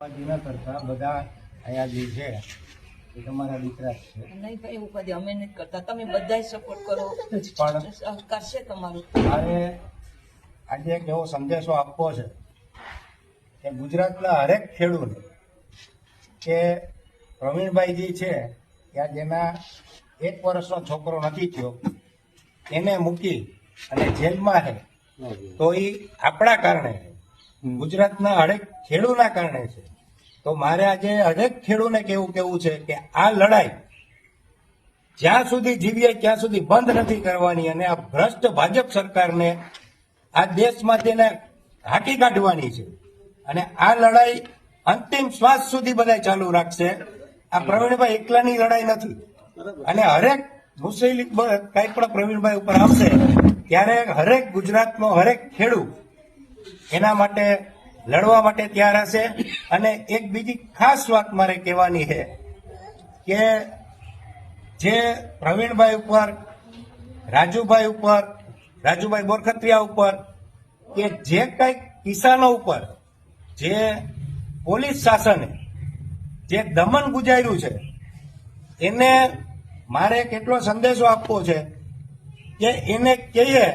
ઉપાધિ કરતા બધા અહીંયા જે છે એ તમારા દીકરા જ છે. નહીં ભાઈ એવું કદી અમે નથી કરતા. તમે બધા સપોર્ટ કરો. પણ છે તમારું. મારે આજે એક એવો સંદેશો આપવો છે કે ગુજરાતના હરેક ખેડૂત કે પ્રવીણભાઈજી છે ત્યાં જેના એક વર્ષનો છોકરો નથી થયો એને મૂકી અને જેલમાં છે તો એ આપણા કારણે ગુજરાતના હરેક ખેડૂના કારણે છે. તો મારે આજે હરેક ખેડૂને કેવું કેવું છે કે આ લડાઈ જ્યાં સુધી જીવીએ ત્યાં સુધી બંધ નથી કરવાની અને આ ભ્રષ્ટ ભાજપ સરકારને આ દેશમાં તેને હાકી કાઢવાની છે. અને આ લડાઈ અંતિમ શ્વાસ સુધી બધા ચાલુ રાખશે. આ પ્રવીણભાઈ એકલાની લડાઈ નથી. અને હરેક બ- કંઈ પણ પ્રવીણભાઈ ઉપર આવશે, ત્યારે હરેક ગુજરાતનો હરેક ખેડૂત એના માટે લડવા માટે તૈયાર હશે. અને એક બીજી ખાસ વાત મારે કહેવાની છે કે જે પ્રવીણભાઈ ઉપર, રાજુભાઈ ઉપર, રાજુભાઈ બોરખત્રિયા ઉપર કે જે કંઈક કિસાનો ઉપર જે પોલીસ શાસને જે દમન ગુજાર્યું છે, એને મારે કેટલો સંદેશો આપવો છે કે એને કહીએ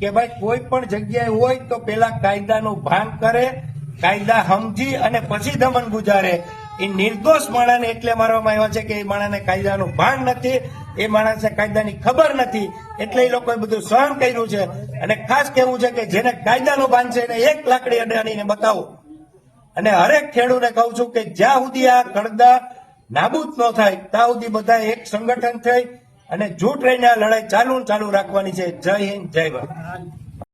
કે ભાઈ કોઈ પણ જગ્યાએ હોય તો પેલા કાયદાનું ભાન કરે, કાયદા સમજી અને પછી દમન ગુજારે. એ નિર્દોષ માણસને એટલે મારવામાં આવ્યા છે કે એ માણસને કાયદાનું ભાન નથી, એ માણસને કાયદાની ખબર નથી, એટલે એ લોકોએ બધું સહન કર્યું છે. અને ખાસ કહેવું છે કે જેને કાયદાનું ભાન છે એને એક લાકડી અડાડીને બતાવો. અને હરેક ખેડૂને કહું છું કે જ્યાં સુધી આ કડદા નાબૂદ ન થાય, ત્યાં સુધી બધા એક સંગઠન થઈ અને જૂટ રહીને આ લડાઈ ચાલુ ચાલુ રાખવાની છે. જય હિન્દ જય ભારત.